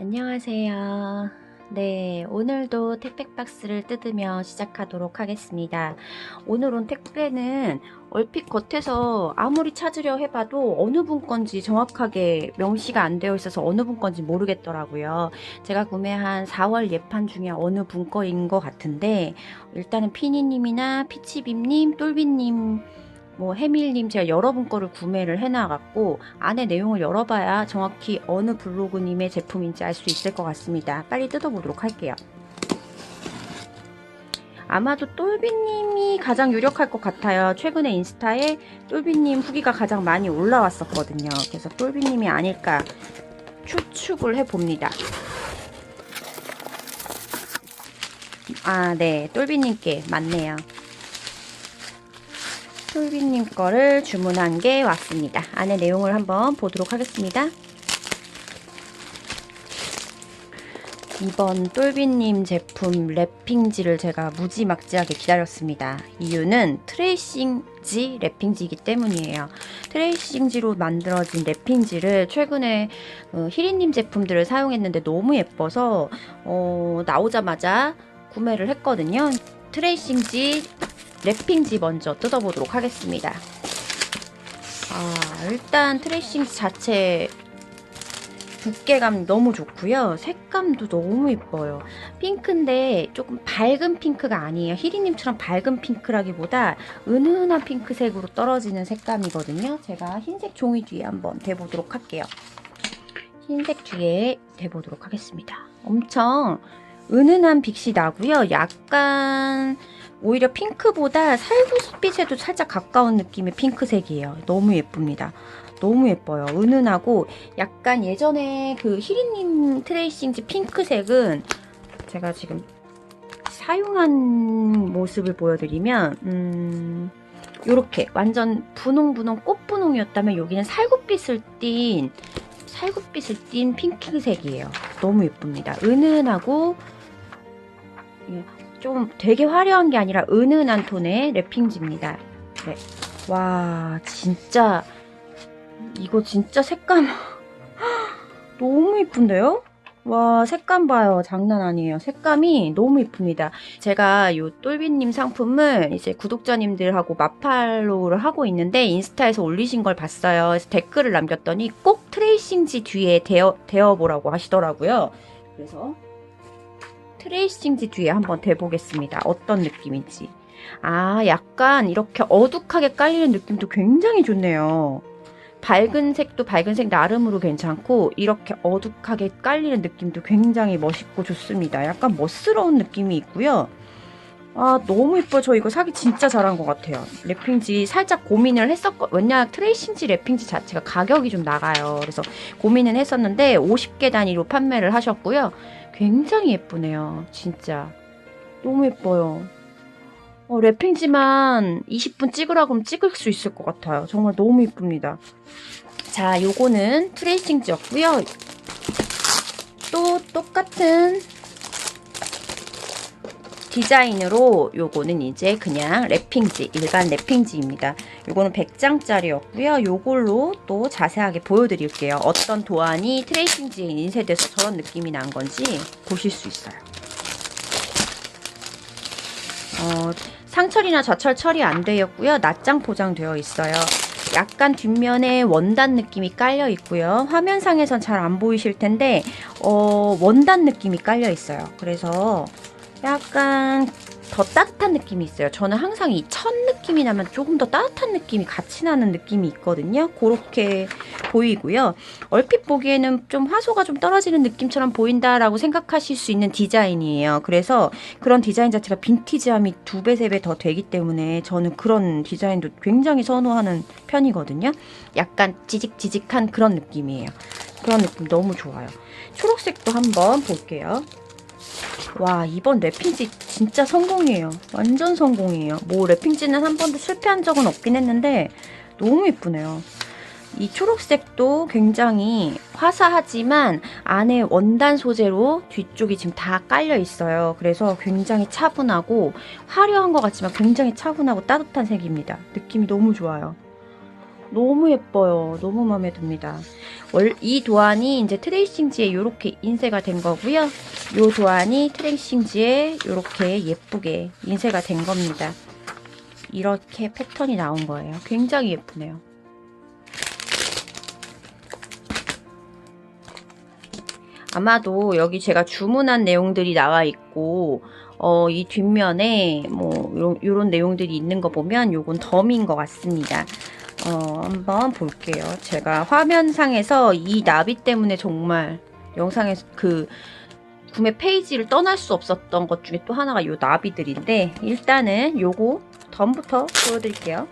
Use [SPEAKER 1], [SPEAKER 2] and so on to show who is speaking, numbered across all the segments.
[SPEAKER 1] 안녕하세요. 네, 오늘도 택배 박스를 뜯으며 시작하도록 하겠습니다. 오늘 온 택배는 얼핏 겉에서 아무리 찾으려 해봐도 어느 분 건지 정확하게 명시가 안 되어 있어서 어느 분 건지 모르겠더라고요. 제가 구매한 4월 예판 중에 어느 분 거인 것 같은데 일단은 피니님이나 피치빔님, 똘비님 뭐 해밀님 제가 여러 분 거를 구매를 해놔갖고 안에 내용을 열어봐야 정확히 어느 블로그님의 제품인지 알 수 있을 것 같습니다. 빨리 뜯어보도록 할게요. 아마도 똘비님이 가장 유력할 것 같아요. 최근에 인스타에 똘비님 후기가 가장 많이 올라왔었거든요. 그래서 똘비님이 아닐까 추측을 해봅니다. 아, 네. 똘비님께 맞네요. 똘비님 거를 주문한 게 왔습니다. 안에 내용을 한번 보도록 하겠습니다. 이번 똘비님 제품 랩핑지를 제가 무지막지하게 기다렸습니다. 이유는 트레이싱지 랩핑지이기 때문이에요. 트레이싱지로 만들어진 랩핑지를 최근에 어, 히리님 제품들을 사용했는데 너무 예뻐서 어, 나오자마자 구매를 했거든요. 트레이싱지 랩핑지 먼저 뜯어보도록 하겠습니다. 아, 일단 트레이싱지 자체 두께감 너무 좋고요. 색감도 너무 예뻐요. 핑크인데 조금 밝은 핑크가 아니에요. 희리님처럼 밝은 핑크라기보다 은은한 핑크색으로 떨어지는 색감이거든요. 제가 흰색 종이 뒤에 한번 대보도록 할게요. 흰색 뒤에 대보도록 하겠습니다. 엄청 은은한 빛이 나고요. 약간 오히려 핑크보다 살구빛에도 살짝 가까운 느낌의 핑크색이에요. 너무 예쁩니다. 너무 예뻐요. 은은하고 약간 예전에 그 히리님 트레이싱지 핑크색은 제가 지금 사용한 모습을 보여드리면 음, 요렇게 완전 분홍분홍 꽃분홍이었다면 여기는 살구빛을 띤 살구빛을 띤 핑크색이에요. 너무 예쁩니다. 은은하고 좀 되게 화려한 게 아니라 은은한 톤의 랩핑지입니다. 네. 와, 진짜 이거 진짜 색감 너무 이쁜데요? 와, 색감 봐요. 장난 아니에요. 색감이 너무 이쁩니다. 제가 이 똘비님 상품을 이제 구독자님들하고 마팔로우를 하고 있는데 인스타에서 올리신 걸 봤어요. 그래서 댓글을 남겼더니 꼭 트레이싱지 뒤에 대어, 대어보라고 하시더라고요. 그래서 트레이싱지 뒤에 한번 대보겠습니다. 어떤 느낌인지. 아, 약간 이렇게 어둑하게 깔리는 느낌도 굉장히 좋네요. 밝은 색도 밝은 색 나름으로 괜찮고 이렇게 어둑하게 깔리는 느낌도 굉장히 멋있고 좋습니다. 약간 멋스러운 느낌이 있고요. 아 너무 예뻐요. 저 이거 사기 진짜 잘한 것 같아요. 랩핑지 살짝 고민을 했었거 왜냐 트레이싱지 랩핑지 자체가 가격이 좀 나가요. 그래서 고민은 했었는데 50개 단위로 판매를 하셨고요. 굉장히 예쁘네요. 진짜 너무 예뻐요. 어, 랩핑지만 20분 찍으라고 하면 찍을 수 있을 것 같아요. 정말 너무 이쁩니다. 자, 요거는 트레이싱지였고요. 또 똑같은 디자인으로 요거는 이제 그냥 랩핑지, 일반 랩핑지입니다. 요거는 100장짜리였고요. 요걸로 또 자세하게 보여드릴게요. 어떤 도안이 트레이싱지에 인쇄돼서 저런 느낌이 난 건지 보실 수 있어요. 어, 상철이나 저철 처리 안 되었고요. 낱장 포장되어 있어요. 약간 뒷면에 원단 느낌이 깔려 있고요. 화면상에선 잘 안 보이실 텐데 어, 원단 느낌이 깔려 있어요. 그래서 약간 더 따뜻한 느낌이 있어요. 저는 항상 이천 느낌이 나면 조금 더 따뜻한 느낌이 같이 나는 느낌이 있거든요. 그렇게 보이고요. 얼핏 보기에는 좀 화소가 좀 떨어지는 느낌처럼 보인다라고 생각하실 수 있는 디자인이에요. 그래서 그런 디자인 자체가 빈티지함이 두 배, 세 배 더 되기 때문에 저는 그런 디자인도 굉장히 선호하는 편이거든요. 약간 지직지직한 그런 느낌이에요. 그런 느낌 너무 좋아요. 초록색도 한번 볼게요. 와 이번 랩핑지 진짜 성공이에요. 완전 성공이에요. 뭐 랩핑지는 한 번도 실패한 적은 없긴 했는데 너무 예쁘네요. 이 초록색도 굉장히 화사하지만 안에 원단 소재로 뒤쪽이 지금 다 깔려 있어요. 그래서 굉장히 차분하고 화려한 것 같지만 굉장히 차분하고 따뜻한 색입니다. 느낌이 너무 좋아요 너무 예뻐요 너무 마음에 듭니다 월, 이 도안이 이제 트레이싱지에 이렇게 인쇄가 된 거고요. 요 도안이 트레이싱지에 이렇게 예쁘게 인쇄가 된 겁니다. 이렇게 패턴이 나온 거예요. 굉장히 예쁘네요. 아마도 여기 제가 주문한 내용들이 나와 있고 어, 이 뒷면에 뭐 요런 내용들이 있는 거 보면 요건 덤인 것 같습니다. 어, 한번 볼게요. 제가 화면상에서 이 나비 때문에 정말 영상에서 그 구매 페이지를 떠날 수 없었던 것 중에 또 하나가 요 나비들인데 일단은 요거 덤부터 보여드릴게요.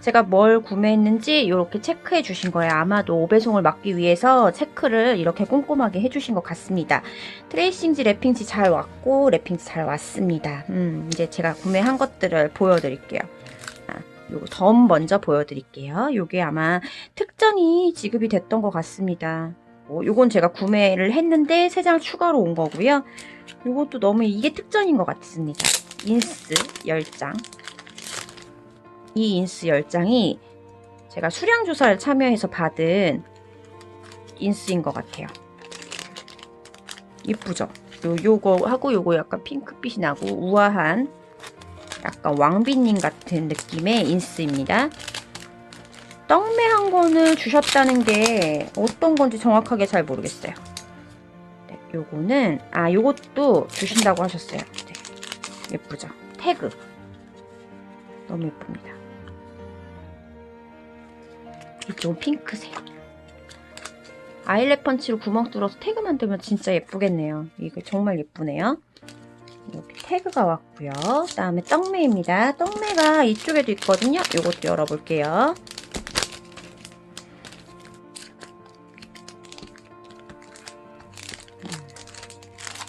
[SPEAKER 1] 제가 뭘 구매했는지 이렇게 체크해 주신 거예요. 아마도 오배송을 막기 위해서 체크를 이렇게 꼼꼼하게 해 주신 것 같습니다. 트레이싱지, 랩핑지 잘 왔고 랩핑지 잘 왔습니다. 음, 이제 제가 구매한 것들을 보여드릴게요. 아, 요거 덤 먼저 보여드릴게요. 요게 아마 특전이 지급이 됐던 것 같습니다. 어, 요건 제가 구매를 했는데 3장 추가로 온 거고요. 요것도 너무 이게 특전인 것 같습니다. 인스 10장. 이 인스 10장이 제가 수량 조사를 참여해서 받은 인스인 것 같아요. 이쁘죠? 요, 요거 하고 요거 약간 핑크빛이 나고 우아한 약간 왕비님 같은 느낌의 인스입니다. 떡매한 거는 주셨다는 게 어떤 건지 정확하게 잘 모르겠어요. 네, 요거는 아 요것도 주신다고 하셨어요. 네, 예쁘죠? 태그 너무 예쁩니다. 이쪽은 핑크색. 아이랩 펀치로 구멍 뚫어서 태그 만들면 진짜 예쁘겠네요. 이거 정말 예쁘네요. 이렇게 태그가 왔고요. 그다음에 떡매입니다. 떡매가 이쪽에도 있거든요. 이것도 열어볼게요.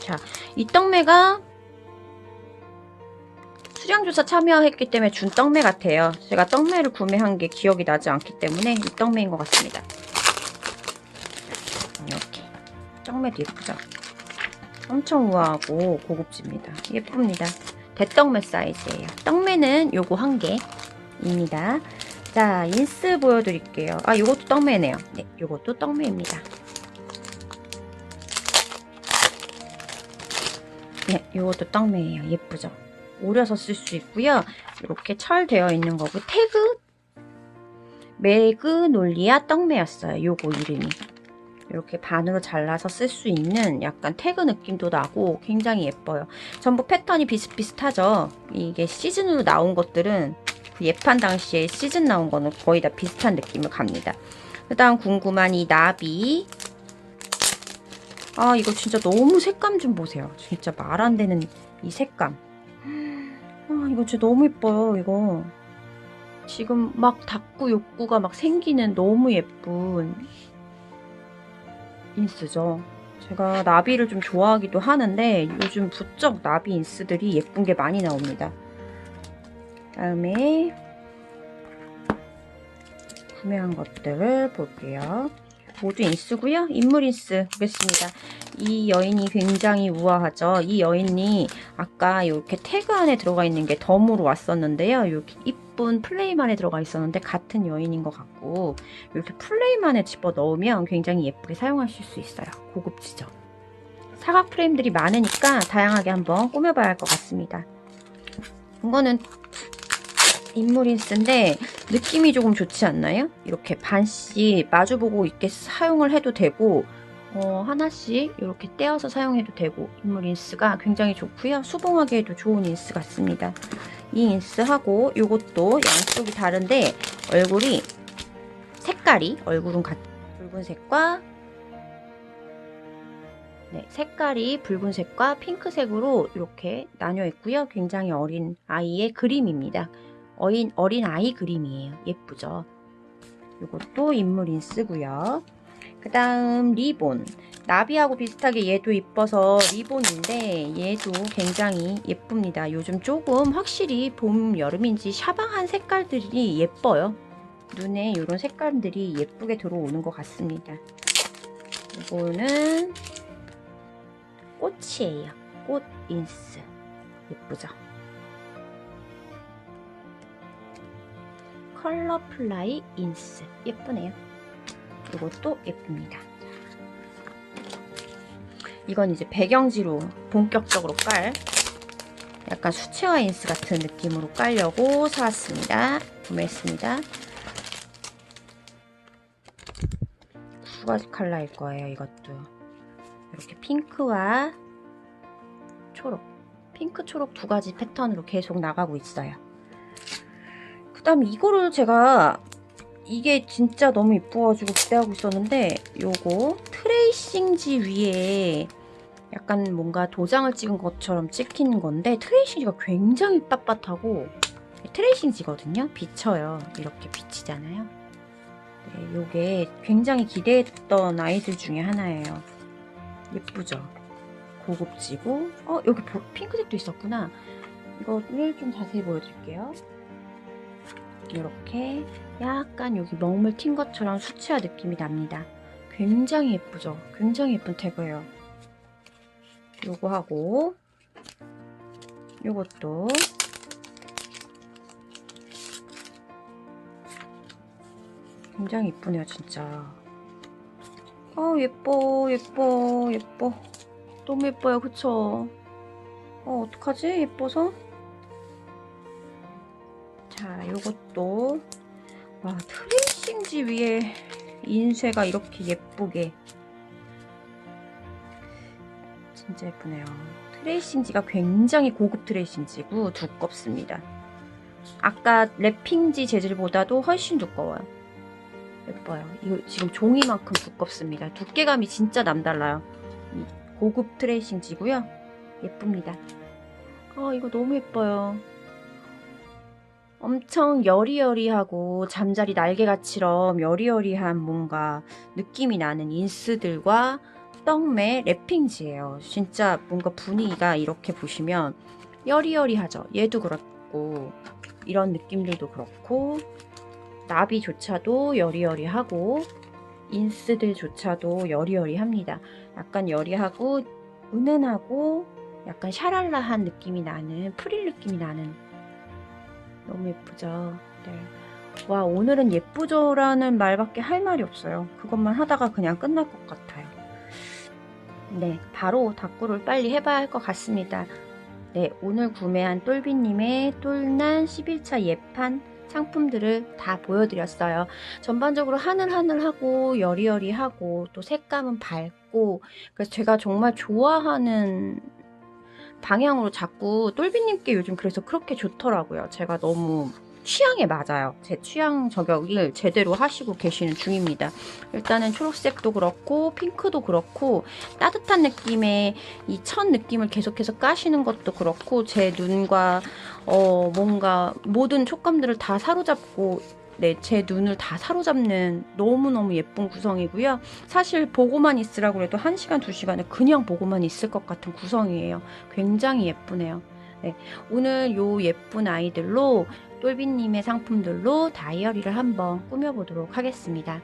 [SPEAKER 1] 자, 이 떡매가 수량조사 참여했기 때문에 준 떡매 같아요. 제가 떡매를 구매한 게 기억이 나지 않기 때문에 이 떡매인 것 같습니다. 이렇게 떡매도 예쁘죠? 엄청 우아하고 고급집니다. 예쁩니다. 대떡매 사이즈예요. 떡매는 요거 한 개입니다. 자, 인스 보여드릴게요. 아, 요것도 떡매네요. 네, 요것도 떡매입니다. 네, 요것도 떡매예요. 예쁘죠? 오려서 쓸 수 있고요. 이렇게 철 되어 있는 거고 태그 매그놀리아 떡매였어요. 요거 이름이. 이렇게 반으로 잘라서 쓸 수 있는 약간 태그 느낌도 나고 굉장히 예뻐요. 전부 패턴이 비슷비슷하죠. 이게 시즌으로 나온 것들은 그 예판 당시에 시즌 나온 거는 거의 다 비슷한 느낌을 갑니다. 그 다음 궁금한 이 나비. 아 이거 진짜 너무 색감 좀 보세요. 진짜 말 안 되는 이 색감. 아, 이거 진짜 너무 예뻐요, 이거. 지금 막 닦고 욕구가 막 생기는 너무 예쁜 인스죠. 제가 나비를 좀 좋아하기도 하는데 요즘 부쩍 나비 인스들이 예쁜 게 많이 나옵니다. 다음에 구매한 것들을 볼게요. 모두 인스고요. 인물 인스 보겠습니다. 이 여인이 굉장히 우아하죠. 이 여인이 아까 이렇게 태그 안에 들어가 있는 게 덤으로 왔었는데요. 이렇게 이쁜 플레임 안에 들어가 있었는데 같은 여인인 것 같고 이렇게 플레임 안에 집어 넣으면 굉장히 예쁘게 사용하실 수 있어요. 고급지죠. 사각 프레임들이 많으니까 다양하게 한번 꾸며봐야 할 것 같습니다. 이거는 인물 인스인데 느낌이 조금 좋지 않나요? 이렇게 반씩 마주보고 있게 사용을 해도 되고 어, 하나씩 이렇게 떼어서 사용해도 되고 인물 인스가 굉장히 좋고요. 수봉하게 해도 좋은 인스 같습니다. 이 인스하고 이것도 양쪽이 다른데 얼굴이 색깔이 얼굴은 같 붉은색과 네, 색깔이 붉은색과 핑크색으로 이렇게 나뉘어 있고요. 굉장히 어린 아이의 그림입니다. 어린, 어린 아이 그림이에요. 예쁘죠? 이것도 인물 인스고요. 그 다음 리본. 나비하고 비슷하게 얘도 이뻐서 리본인데 얘도 굉장히 예쁩니다. 요즘 조금 확실히 봄 여름인지 샤방한 색깔들이 예뻐요. 눈에 이런 색깔들이 예쁘게 들어오는 것 같습니다. 이거는 꽃이에요. 꽃 인스. 예쁘죠? 컬러 플라이 인스. 예쁘네요 이것도 예쁩니다. 이건 이제 배경지로 본격적으로 깔 약간 수채화 인스 같은 느낌으로 깔려고 사왔습니다. 구매했습니다. 두 가지 컬러일 거예요, 이것도. 이렇게 핑크와 초록. 핑크, 초록 두 가지 패턴으로 계속 나가고 있어요. 그 다음 이거를 제가 이게 진짜 너무 이뻐가지고 기대하고 있었는데 요거 트레이싱지 위에 약간 뭔가 도장을 찍은 것처럼 찍힌 건데 트레이싱지가 굉장히 빳빳하고 트레이싱지거든요. 비쳐요. 이렇게 비치잖아요. 네, 요게 굉장히 기대했던 아이들 중에 하나예요. 예쁘죠? 고급지고 어 여기 보- 핑크색도 있었구나. 이거를 좀 자세히 보여드릴게요. 이렇게 약간 여기 먹물 튄 것처럼 수채화 느낌이 납니다. 굉장히 예쁘죠? 굉장히 예쁜 태그예요. 요거 하고 요것도 굉장히 예쁘네요 진짜 아 예뻐 예뻐 예뻐 너무 예뻐요 그쵸 어 어떡하지 예뻐서 자 요것도 와 트레이싱지 위에 인쇄가 이렇게 예쁘게 진짜 예쁘네요. 트레이싱지가 굉장히 고급 트레이싱지고 두껍습니다. 아까 랩핑지 재질보다도 훨씬 두꺼워요. 예뻐요. 이거 지금 종이만큼 두껍습니다. 두께감이 진짜 남달라요. 이 고급 트레이싱지고요. 예쁩니다. 아 이거 너무 예뻐요. 엄청 여리여리하고 잠자리 날개같이럼 여리여리한 뭔가 느낌이 나는 인스들과 떡매 랩핑지예요. 진짜 뭔가 분위기가 이렇게 보시면 여리여리하죠. 얘도 그렇고 이런 느낌들도 그렇고 나비조차도 여리여리하고 인스들조차도 여리여리합니다. 약간 여리하고 은은하고 약간 샤랄라한 느낌이 나는 프릴 느낌이 나는 너무 예쁘죠. 네. 와 오늘은 예쁘죠 라는 말밖에 할 말이 없어요. 그것만 하다가 그냥 끝날 것 같아요. 네, 바로 닦구를 빨리 해봐야 할 것 같습니다. 네, 오늘 구매한 똘비님의 똘난 11차 예판 상품들을 다 보여드렸어요. 전반적으로 하늘하늘하고 여리여리하고 또 색감은 밝고 그래서 제가 정말 좋아하는 방향으로 자꾸 똘비님께 요즘 그래서 그렇게 좋더라고요. 제가 너무 취향에 맞아요. 제 취향 저격을 제대로 하시고 계시는 중입니다. 일단은 초록색도 그렇고 핑크도 그렇고 따뜻한 느낌의 이 천 느낌을 계속해서 까시는 것도 그렇고 제 눈과 어 뭔가 모든 촉감들을 다 사로잡고 네, 제 눈을 다 사로잡는 너무너무 예쁜 구성이고요. 사실 보고만 있으라고 해도 1시간, 2시간을 그냥 보고만 있을 것 같은 구성이에요. 굉장히 예쁘네요. 네, 오늘 요 예쁜 아이들로 똘비님의 상품들로 다이어리를 한번 꾸며보도록 하겠습니다.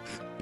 [SPEAKER 1] 嗯。